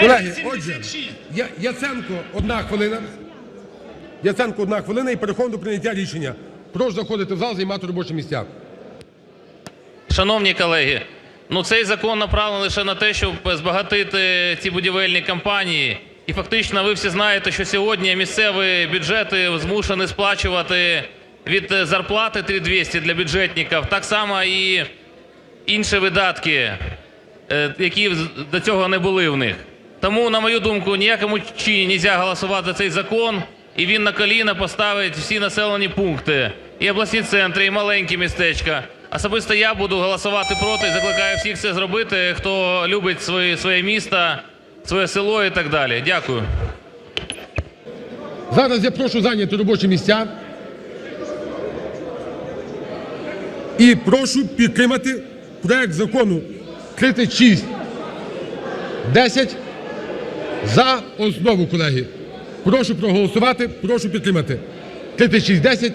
Колеги, отже, Я- Яценко, одна хвилина. Яценко, одна хвилина і переходимо до прийняття рішення. Прошу заходити в зал, займати робочі місця. Шановні колеги, ну цей закон направлений лише на те, щоб збагатити ці будівельні компанії. І фактично ви всі знаєте, що сьогодні місцеві бюджети змушені сплачувати від зарплати 3200 для бюджетників, так само і інші видатки, е, які до цього не були в них. Тому, на мою думку, ніякому чині не можна голосувати за цей закон, і він на коліна поставить всі населені пункти, і обласні центри, і маленькі містечка. Особисто я буду голосувати проти і закликаю всіх це зробити, хто любить своє, своє місто, своє село і так далі. Дякую. Зараз я прошу зайняти робочі місця. І прошу підтримати проект закону 3610 за основу, колеги. Прошу проголосувати, прошу підтримати. 3610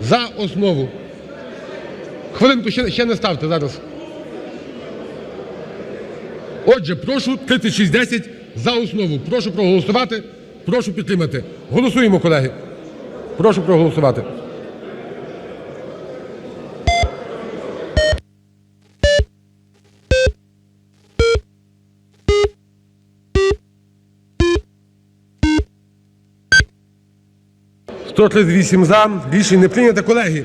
за основу. Хвилинку, ще, не ставте зараз. Отже, прошу 3610 за основу. Прошу проголосувати, прошу підтримати. Голосуємо, колеги. Прошу проголосувати. «138 за. Рішення не прийнято. Колеги,